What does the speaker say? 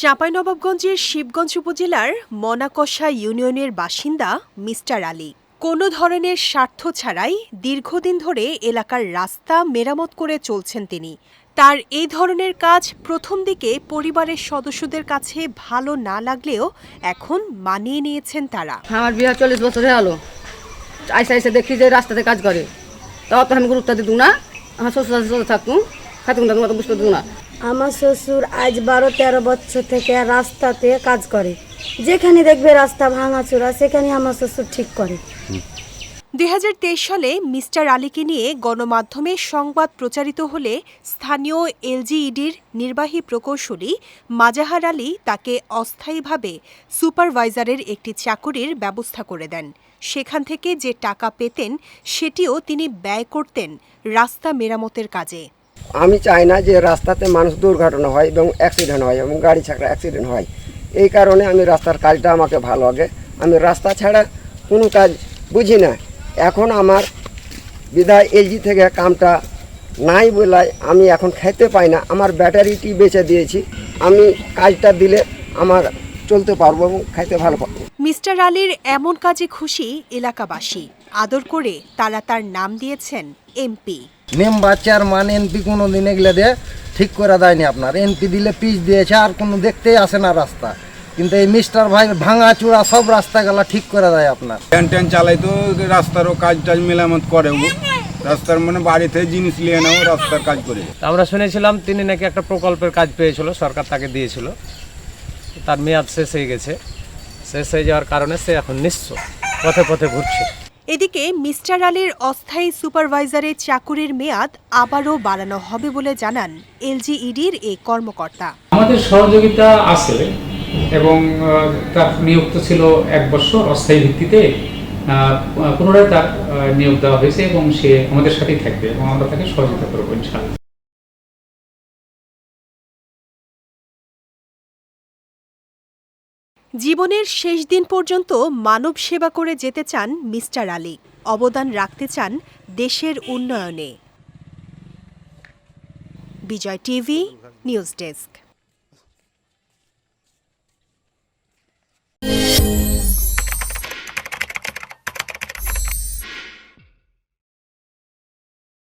চাঁপাইনবাবগঞ্জের শিবগঞ্জ উপজেলার মনাকষা ইউনিয়নের বাসিন্দা মিস্টার আলী। কোনো ধরনের স্বার্থ ছাড়াই দীর্ঘদিন ধরে এলাকার রাস্তা মেরামত করে চলছেন তিনি। তার এই ধরনের কাজ প্রথম দিকে পরিবারের সদস্যদের কাছে ভালো না লাগলেও এখন মানিয়ে নিয়েছেন তারা। আমার বিয়ে চল্লিশ বছর গেলো। আইসে আইসে দেখি যে রাস্তাতে কাজ করে। তাও তো আমি গুরুত্ব দিত না, আমার শ্বশুর থাকতুম খাতুন থাকুন বুঝতে দিত না। আমার শ্বশুর আজ বারো তেরো বছর থেকে রাস্তাতে কাজ করে। যেখানে দেখবে রাস্তা ভাঙাচোরা, সেখানে আমার শ্বশুর ঠিক করে। দুই হাজার তেইশ সালে মিস্টার আলীকে নিয়ে গণমাধ্যমে সংবাদ প্রচারিত হলে স্থানীয় এলজিইডির নির্বাহী প্রকৌশলী মাজাহার আলী তাকে অস্থায়ীভাবে সুপারভাইজারের একটি চাকুরির ব্যবস্থা করে দেন। সেখান থেকে যে টাকা পেতেন, সেটিও তিনি ব্যয় করতেন রাস্তা মেরামতের কাজে। আমি চাই না যে রাস্তাতে মানুষ দুর্ঘটনা হয় এবং অ্যাক্সিডেন্ট হয় এবং গাড়ি ছাড়া অ্যাক্সিডেন্ট হয়। এই কারণে আমি রাস্তার কাজটা আমাকে ভালো লাগে। আমি রাস্তা ছাড়া কোনো কাজ বুঝি না। এখন আমার বিদায় এলজি থেকে কামটা নাই বলায় আমি এখন খেতে পাই না। আমার ব্যাটারিটি বেচে দিয়েছি। আমি কাজটা দিলে আমার চলতে পারব এবং খাইতে ভালো পাবো মিস্টার আলীর এমন কাজে খুশি এলাকাবাসী। আদর করে তারা তার নাম দিয়েছেন এমপি। মেম্বার চেয়ারম্যান এনপি কোনো দিন এগুলো দিয়ে ঠিক করে দেয়নি আপনার। এনপি দিলে পিচ দিয়েছে আর কোনো দেখতেই আসে না রাস্তা। কিন্তু এই মিস্টার ভাই ভাঙা চূড়া সব রাস্তাগুলো ঠিক করে দেয় আপনার। ট্যান ট্যান চালাই তো রাস্তারও কাজ টাজ মেরামত করে ও। রাস্তার মানে বাড়ি থেকে জিনিস নিয়ে নেও রাস্তার কাজ করে। আমরা শুনেছিলাম তিনি নাকি একটা প্রকল্পের কাজ পেয়েছিল সরকার তাকে দিয়েছিল। তার মেয়াদ শেষ হয়ে গেছে। শেষ হয়ে যাওয়ার কারণে সে এখন নিঃস্ব পথে পথে ঘুরছে। এদিকে মিস্টার আলীর অস্থায়ী সুপারভাইজারের চাকুরির মেয়াদ আবারও বাড়ানো হবে বলে জানান এলজিইডির এই কর্মকর্তা। আমাদের সহযোগিতা আছে এবং আহ, তার নিয়োগ তো ছিল এক বছর অস্থায়ী ভিত্তিতে আহ, পুনরায় তার নিয়োগ দেওয়া হয়েছে এবং সে আমাদের সাথেই থাকবে এবং আমরা তাকে সহযোগিতা করব ইনশাআল্লাহ। জীবনের শেষ দিন পর্যন্ত মানব সেবা করে যেতে চান মিস্টার আলী। অবদান রাখতে চান দেশের উন্নয়নে। Bijoy TV, news desk.